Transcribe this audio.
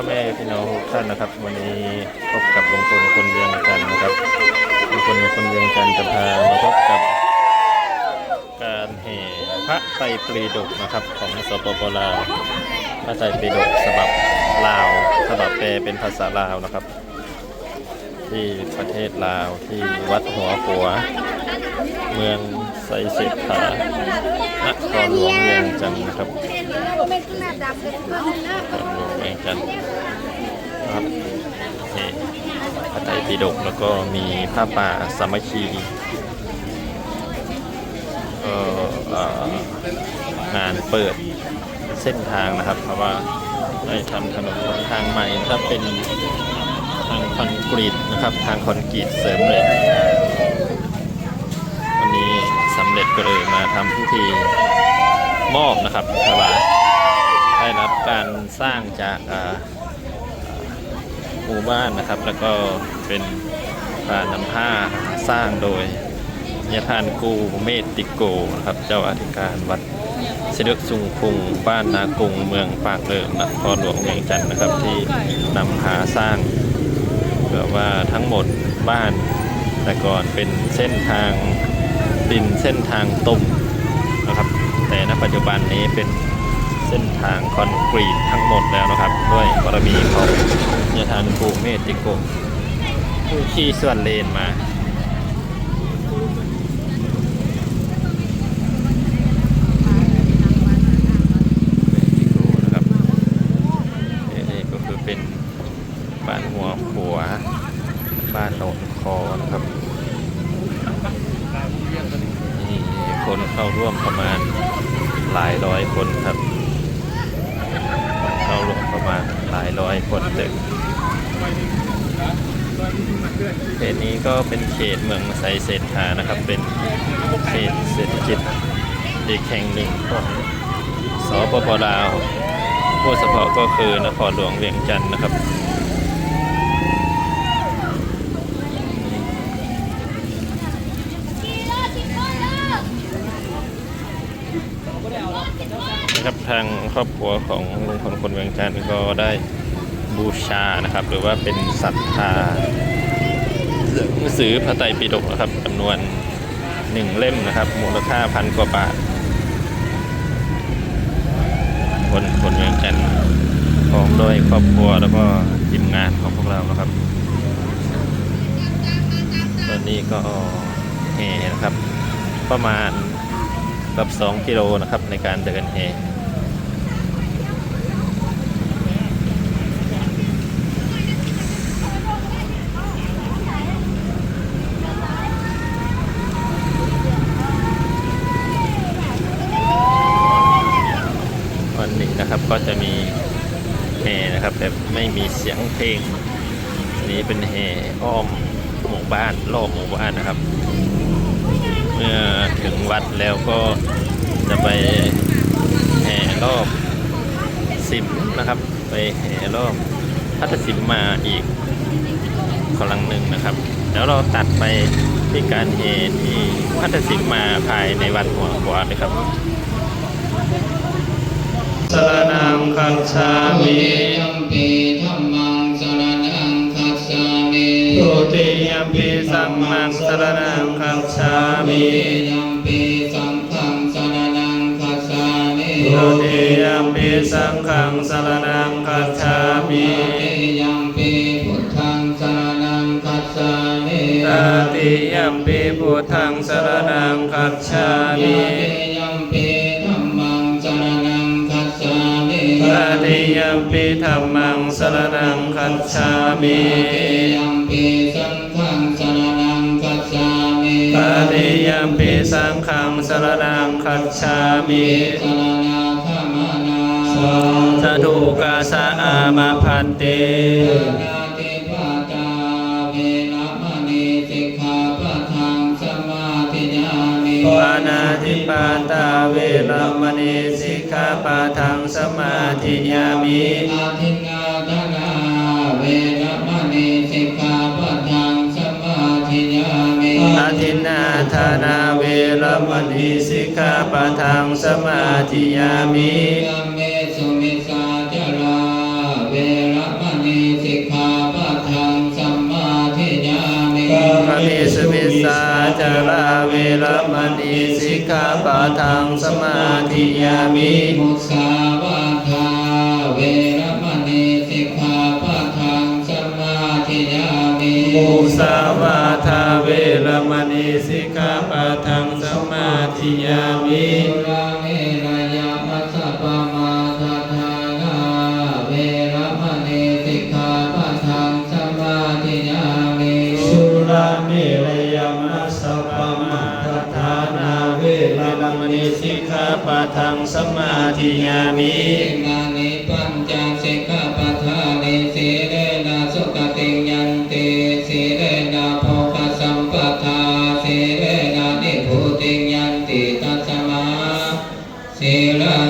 อแม่พี่น้องทุกท่านนะครับ วันนี้พบกับลุงพลคนเวียงจันทร์นะครับลุงพลคนเวียงจันทร์จะพามาพบกับการแห่พระไตรปรีดกนะครับ ของสปปลาวพระไตรปรีดกฉบับลาวฉบับแปลเป็นภาษาลาวนะครับ ที่ประเทศลาวที่วัดหัวขัว เมืองไซเสถานครหลวงเวียงจันทร์นะครับ ไม่ขนาดดำเลยเพื่อนนะครหลวงกันครับนี่พระไตรปิฎกแล้วก็มีผ้าป่าสามัคคีก็งานเปิดเส้นทางนะครับ เพราะว่าได้ทำถนนหนทางใหม่ถ้าเป็นทางคอนกรีตนะครับ ทางคอนกรีตเสริมเหล็กวันนี้สำเร็จก็เลยมาทำพิธีมอบนะครับถวาย ได้รับการสร้างจากหมู่บ้านนะครับ แล้วก็เป็นการนำผ้าสร้างโดยยาทานกูเมตติโกนะครับ เจ้าอธิการวัดเสด็จสุงคุงบ้านนากุงเมืองปากเลิมนครหลวงเวียงจันทร์นะครับ ที่นำพาสร้างเพื่อว่าทั้งหมดบ้านแต่ก่อนเป็นเส้นทางดินเส้นทางตุ่มนะครับ แต่ณปัจจุบันนี้เป็น เส้นทางคอนกรีตทั้งหมดแล้วนะครับ ด้วยบารมีของยาทานภูเมติโกผู้ขี่ส่วนเลนมาเมติกนะครับนี่ก็คือเป็นบ้านหัวขัว บ้านโหนนคอนะครับนี่คนเข้าร่วมประมาณหลายร้อยคนครับ มาหลายร้อยคนตึกเขตนี้ก็เป็นเขตเมืองไซเศรษฐานะครับ เป็นเขตเศรษฐกิจอีกแห่งหนึ่งของสปปลาวผู้เฉพาะก็คือนครหลวงเวียงจันทร์นะครับทางค รอบครัวของลุงพลคนเวียงจันทร์ก็ได้บูชานะครับ หรือว่าเป็นศรัทธาหนังสือพระไตรปิฎกนะครับจำนวนหนึ่งเล่มนะครับ มูลค่าพันกว่าบาท คนคนเวียงจันทร์พร้อมโดยครอบครัวแล้วก็ทีมงานของพวกเรานะครับ ตอนนี้ก็แห่นะครับ ประมาณกับ 2 กิโลนะครับในการเดินแห่วันนี้นะครับ ก็จะมีแห่นะครับแต่ไม่มีเสียงเพลง นี้เป็นแห่อ้อมหมู่บ้านรอบหมู่บ้านนะครับ เมื่อถึงวัดแล้วก็จะไปแห่รอบสิมนะครับ ไปแห่รอบพัทสิมมาอีกครั้งหนึ่งนะครับเดี๋ยวเราตัดไปที่การแห่ที่พัทสิมมาภายในวัดหัวขวาเลยครับ สรนังคัจฉามิยัมปีธรรมังสรณังคัจฉามิทุติยมปิสัมมังสรนังคัจฉามิยัมปีสังฆังสรณังคัจฉามิทุติยมปิสังฆังสรนังคัจฉามิยัมปีพุทธังสรณังคัจฉามิตาติยัมปิพุทธังสรนังคัจฉามิ มิตาติยัมปิธรรมังสรนังคัจฉามิยัมปิสังฆังสรณังคัจฉามิตาติยัมปิสังฆังสรนังคัจฉามิสรณาขมานาสาธุกาสะอามาพันเติปาตาเวรมณีสิกขาปาทังสมาธิยามิอาทินากนาเวรมณีสิกขาปาทังสมาธิยามิอาทินาธนาเวรมณีสิกขาปาทังสมาธิยามิยัมเมสุมิสาจราเวรมณีสิกาปะทังสมาธิยามิปเมสุมิาจราเวรมณี สิกขาปะทังสมาธิยามิมุสาวาทาเวรมณีสิกขาปะทังสมาธิยามิมุสาวาทาเวรมณีสิกขาปะทังสมาธิยามิ ทังสมาธิยามิอิมานิปัญจสิกขาปะทานิสีเรนะสุขติยันติสีเรนะโภคสัมปทาสีเรนะนิพุติยันติตัสมาสีรังวิโสชา